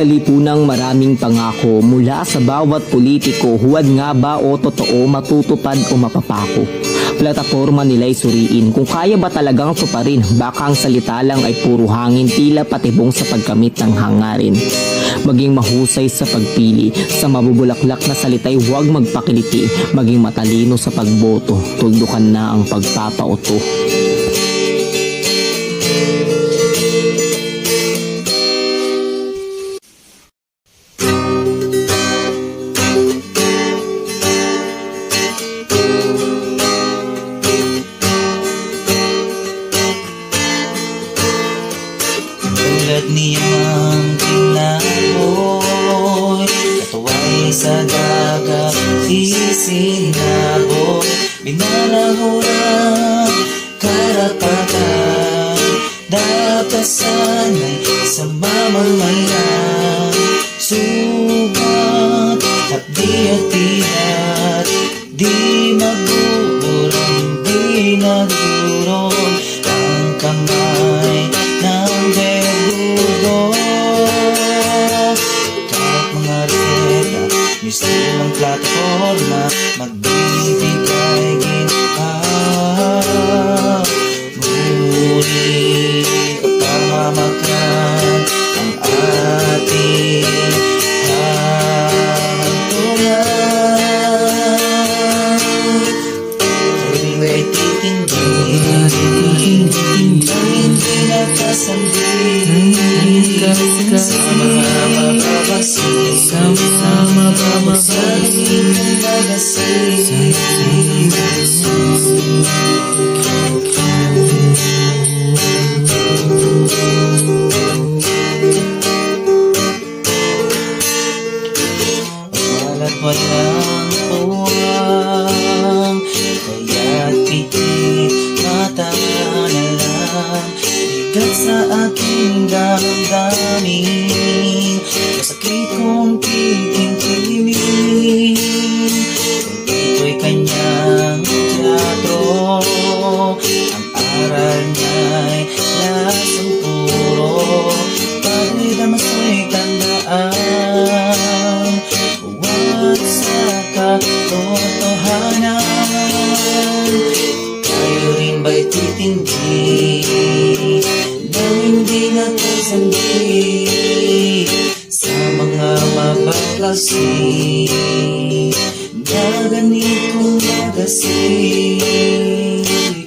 Sa lipunang maraming pangako mula sa bawat politiko, huwad nga ba o totoo matutupad o mapapako? Plataforma nila'y suriin kung kaya ba talagang tuparin baka ang salita lang ay puro hangin tila patibong sa pagkamit ng hangarin. Maging mahusay sa pagpili, sa mabubulaklak na salita'y huwag magpakiliti, maging matalino sa pagboto, tuldukan na ang pagpapauto. Tulad niyang kinaboy Katuway sa dagat Isinaboy Binalahura Karapatan Dapat sana'y sa mamamayan. Sugat at di at tihat Di magurong, di nagurong Sama-sama babasig Sama-sama babasig sa aking damdamin. Masakit kong kikintimin Kung ito'y kanyang teatro. Ang aral niya'y lasang puro. Pagod ang maso'y tandaan Huwag sa katotohanan. Tayo rin ba'y titindi hindi nakasandi Sa mga mabaklasi Na ganitong magasin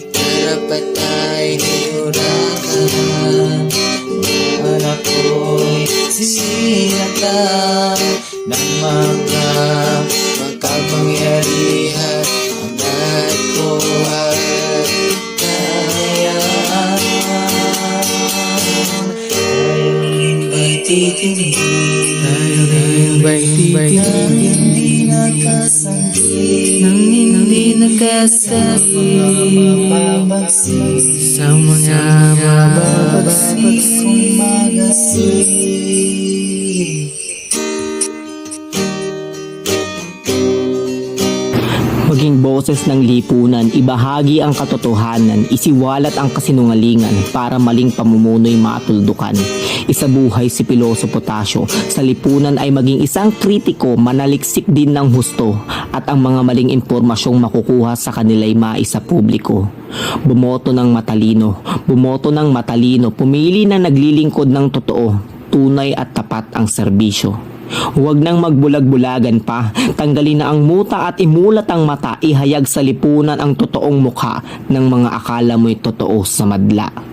Karapat ay hinurakan Anak ko'y sinaktan ng mga magkapangyarihan. Hanggat ko ba'y titinig Tayo'y ba'y Nang titinig hindi nakasangkit Nang hindi nagkasasi Mababagsik Sa mga mababagsik kong magasik boses ng lipunan, ibahagi ang katotohanan, isiwalat ang kasinungalingan para maling pamumunoy matuldukan. Isabuhay si Piloso Potasio, sa lipunan ay maging isang kritiko, manaliksik din ng husto at ang mga maling impormasyong makukuha sa kanila'y maisa publiko. Bumoto ng matalino, bumoto ng matalino, pumili na naglilingkod ng totoo, tunay at tapat ang serbisyo. Huwag nang magbulag-bulagan pa. Tanggalin na ang muta at imulat ang mata. Ihayag sa lipunan ang totoong mukha ng mga akala mo'y totoo sa madla.